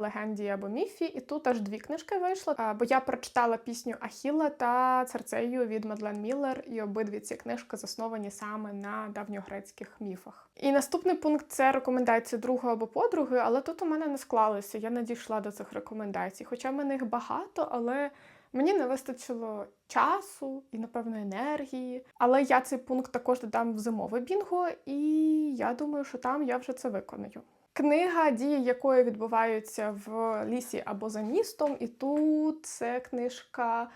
Легенді або міфі, і тут аж дві книжки вийшло. Бо я прочитала пісню Ахіла та Церцею від Мадлен Міллер, і обидві ці книжки засновані саме на давньогрецьких міфах. І наступний пункт це рекомендації другого або подруги, але тут у мене не склалося. Я не дійшла до цих рекомендацій. Хоча в мене їх багато, але мені не вистачило часу і, напевно, енергії. Але я цей пункт також додам в зимове бінго, і я думаю, що там я вже це виконую. Книга, дії якої відбуваються в лісі або за містом, і тут це книжка,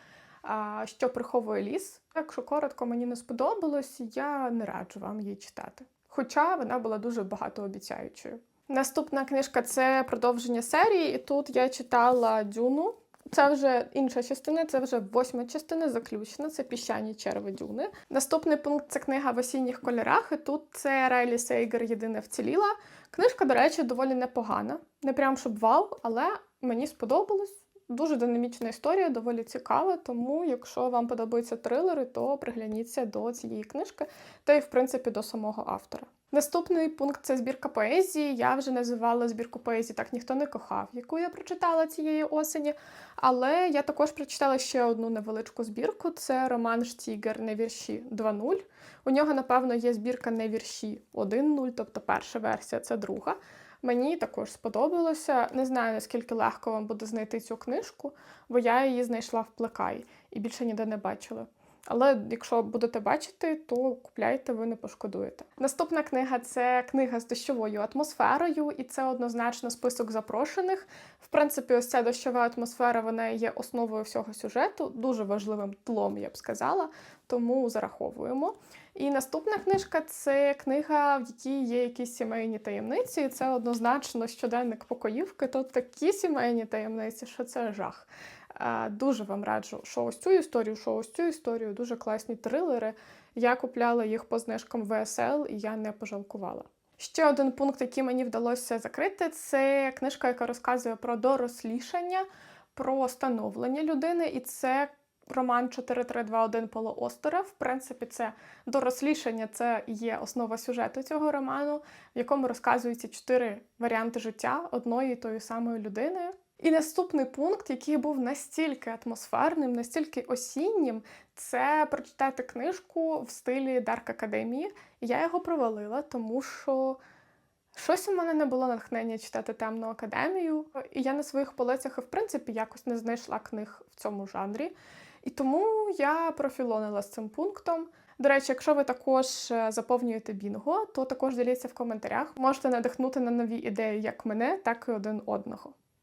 що приховує ліс. Якщо коротко мені не сподобалось, я не раджу вам її читати. Хоча вона була дуже багатообіцяючою. Наступна книжка це продовження серії, і тут я читала Дюну. Це вже інша частина, це вже восьма частина, заключена. Це піщані черви дюни. Наступний пункт це книга в осінніх кольорах. І тут це Райлі Сейгер Єдине вціліла. Книжка, до речі, доволі непогана. Не прям щоб вау, але мені сподобалось. Дуже динамічна історія, доволі цікава. Тому, якщо вам подобаються трилери, то пригляніться до цієї книжки, та й в принципі до самого автора. Наступний пункт це збірка поезії. Я вже називала збірку поезії Так ніхто не кохав, яку я прочитала цієї осені. Але я також прочитала ще одну невеличку збірку: це роман Штігер не вірші 2.0. У нього, напевно, є збірка не вірші 1.0, тобто перша версія це друга. Мені також сподобалося. Не знаю, наскільки легко вам буде знайти цю книжку, бо я її знайшла в плекаї і більше ніде не бачила. Але якщо будете бачити, то купляйте, ви не пошкодуєте. Наступна книга це книга з дощовою атмосферою, і це однозначно список запрошених. В принципі, ось ця дощова атмосфера вона є основою всього сюжету, дуже важливим тлом, я б сказала, тому зараховуємо. І наступна книжка це книга, в якій є якісь сімейні таємниці. І це однозначно щоденник покоївки. Тут такі сімейні таємниці, що це жах. Е, Дуже вам раджу, що ось цю історію, що ось цю історію, дуже класні трилери. Я купляла їх по знижкам ВСЛ, і я не пожалкувала. Ще один пункт, який мені вдалося закрити, це книжка, яка розказує про дорослішання, про становлення людини, і це роман 4321 Поло Остера. В принципі, це дорослішання, це є основа сюжету цього роману, в якому розказуються чотири варіанти життя одної і тої самої людини. І наступний пункт, який був настільки атмосферним, настільки осіннім, це прочитати книжку в стилі Дарк Академії. Я його провалила, тому що щось у мене не було натхнення читати темну академію. І я на своїх полицях, в принципі, якось не знайшла книг в цьому жанрі. І тому я профілонила з цим пунктом. До речі, якщо ви також е, заповнюєте бінго, то також діліться в коментарях. Можете надихнути на нові ідеї як мене, так і один одного.